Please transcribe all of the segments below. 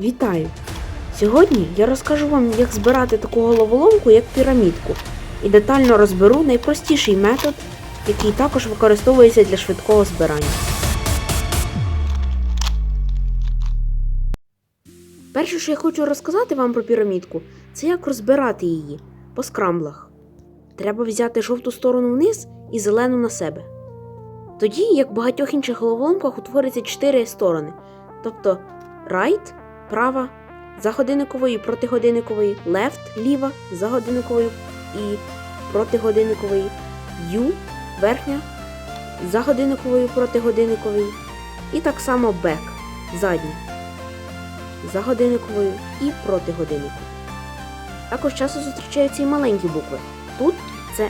Вітаю! Сьогодні я розкажу вам, як збирати таку головоломку, як пірамідку, і детально розберу найпростіший метод, який також використовується для швидкого збирання. Перше, що я хочу розказати вам про пірамідку, це як розбирати її по скрамблах. Треба взяти жовту сторону вниз і зелену на себе. Тоді, як в багатьох інших головоломках, утвориться чотири сторони, тобто right, права, за годинниковою, проти годинникової, left, ліва, за годинниковою і проти годинникової, U, верхня, за годинниковою, проти годинникової, і так само back, задня, за годинниковою і проти годинникової. Також часто зустрічаються і маленькі букви. Тут це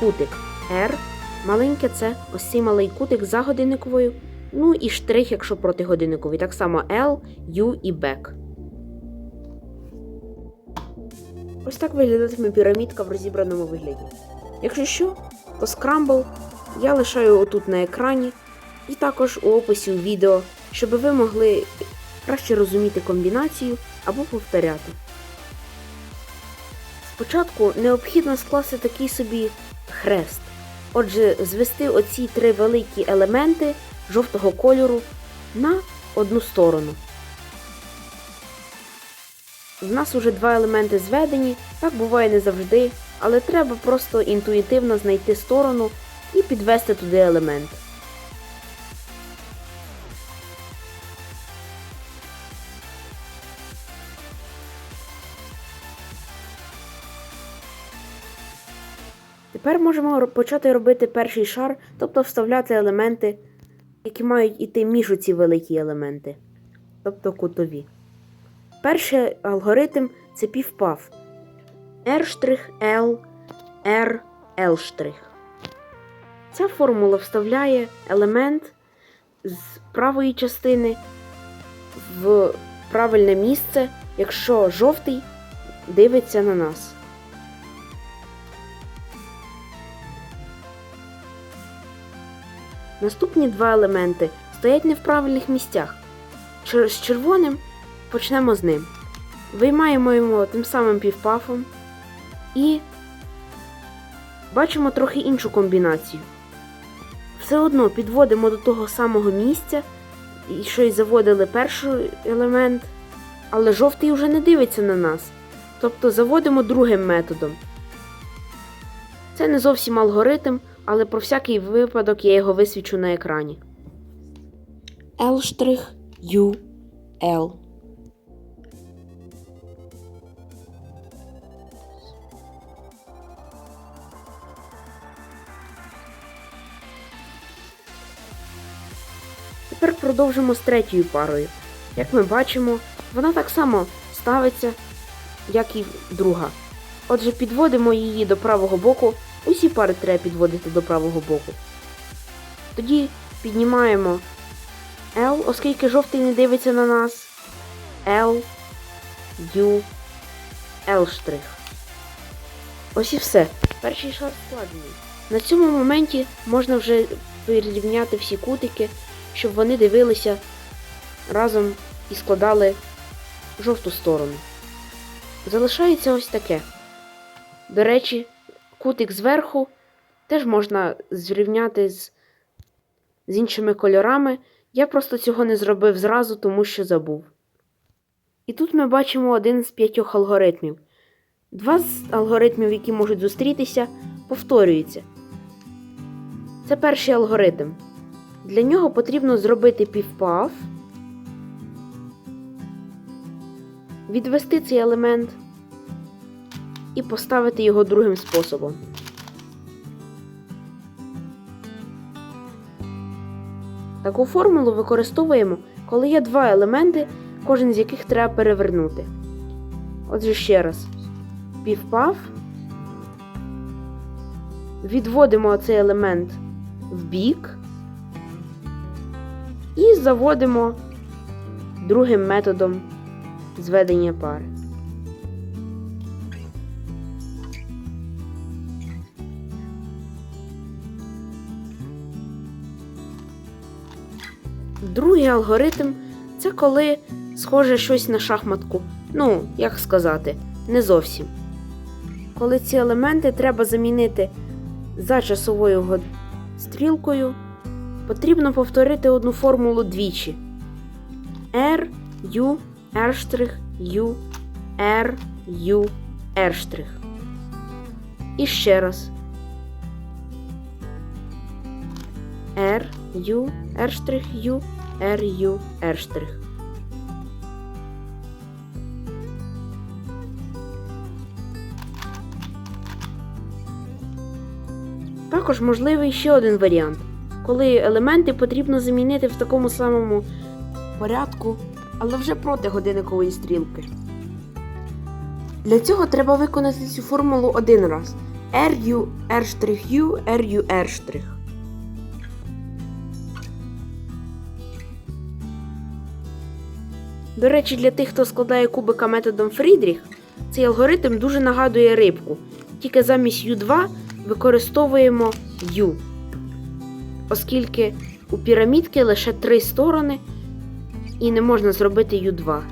кутик R, маленьке це ось цей малий кутик за годинниковою, ну і штрих, якщо проти годинникової, так само L, U і back. Ось так виглядатиме пірамідка в розібраному вигляді. Якщо що, то скрамбл я лишаю отут на екрані і також у описі у відео, щоб ви могли краще розуміти комбінацію або повторяти. Спочатку необхідно скласти такий собі хрест. Отже, звести оці три великі елементи жовтого кольору на одну сторону. В нас уже два елементи зведені, так буває не завжди, але треба просто інтуїтивно знайти сторону і підвести туди елемент. Тепер можемо почати робити перший шар, тобто вставляти елементи, які мають іти між оці великі елементи, тобто кутові. Перший алгоритм це півпав. R', L, R, L'. Ця формула вставляє елемент з правої частини в правильне місце, якщо жовтий дивиться на нас. Наступні два елементи стоять не в правильних місцях. Чер- З червоним почнемо з ним. Виймаємо його тим самим півпафом і бачимо трохи іншу комбінацію. Все одно підводимо до того самого місця, що й заводили перший елемент, але жовтий вже не дивиться на нас. Тобто заводимо другим методом. Це не зовсім алгоритм, але про всякий випадок я його висвічу на екрані. L', U, L. Тепер продовжимо з третьою парою. Як ми бачимо, вона так само ставиться, як і друга. Отже, підводимо її до правого боку. Усі пари треба підводити до правого боку. Тоді піднімаємо L, оскільки жовтий не дивиться на нас. L, U, L'. Ось і все. Перший шар складений. На цьому моменті можна вже вирівняти всі кутики, щоб вони дивилися разом і складали жовту сторону. Залишається ось таке. До речі, кутик зверху теж можна зрівняти з, з іншими кольорами. Я просто цього не зробив зразу, тому що забув. І тут ми бачимо один з п'ятьох алгоритмів. Два з алгоритмів, які можуть зустрітися, повторюються. Це перший алгоритм. Для нього потрібно зробити півпав, відвести цей елемент і поставити його другим способом. Таку формулу використовуємо, коли є два елементи, кожен з яких треба перевернути. Отже, ще раз. Півпав. Відводимо цей елемент в бік і заводимо другим методом зведення пари. Другий алгоритм це коли схоже щось на шахматку. Ну, як сказати, не зовсім. Коли ці елементи треба замінити за часовою стрілкою, потрібно повторити одну формулу двічі. R, U, R', U, R, U, R'. І ще раз. R, U, R', U, R, U, Також можливий ще один варіант, коли елементи потрібно замінити в такому самому порядку, але вже проти годинникової стрілки. Для цього треба виконати цю формулу один раз. RU, R', RU, До речі, для тих, хто складає кубика методом Фрідріх, цей алгоритм дуже нагадує рибку. Тільки замість U2 використовуємо U. Оскільки у пірамідки лише три сторони і не можна зробити U2.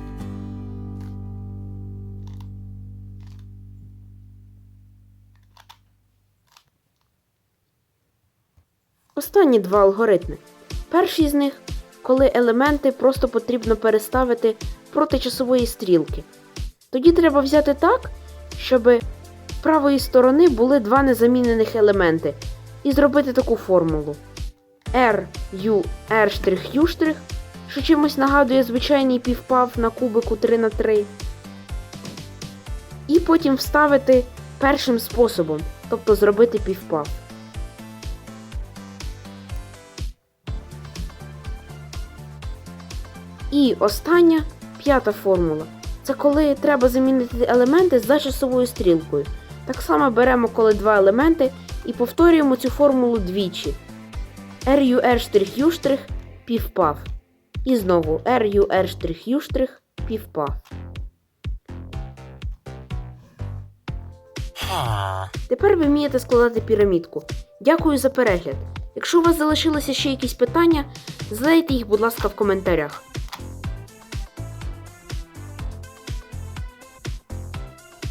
Останні два алгоритми. Перший з них, коли елементи просто потрібно переставити проти часової стрілки. Тоді треба взяти так, щоб правої сторони були два незамінених елементи і зробити таку формулу. R, U, R', U', що чимось нагадує звичайний півпав на кубику 3 на 3 І потім вставити першим способом, тобто зробити півпав. І остання п'ята формула. Це коли треба замінити елементи за часовою стрілкою. Так само беремо коли два елементи і повторюємо цю формулу двічі. RU, R', U', півпав. І знову RU, R', U', півпав. Тепер ви вмієте складати пірамідку. Дякую за перегляд. Якщо у вас залишилося ще якісь питання, задайте їх, будь ласка, в коментарях.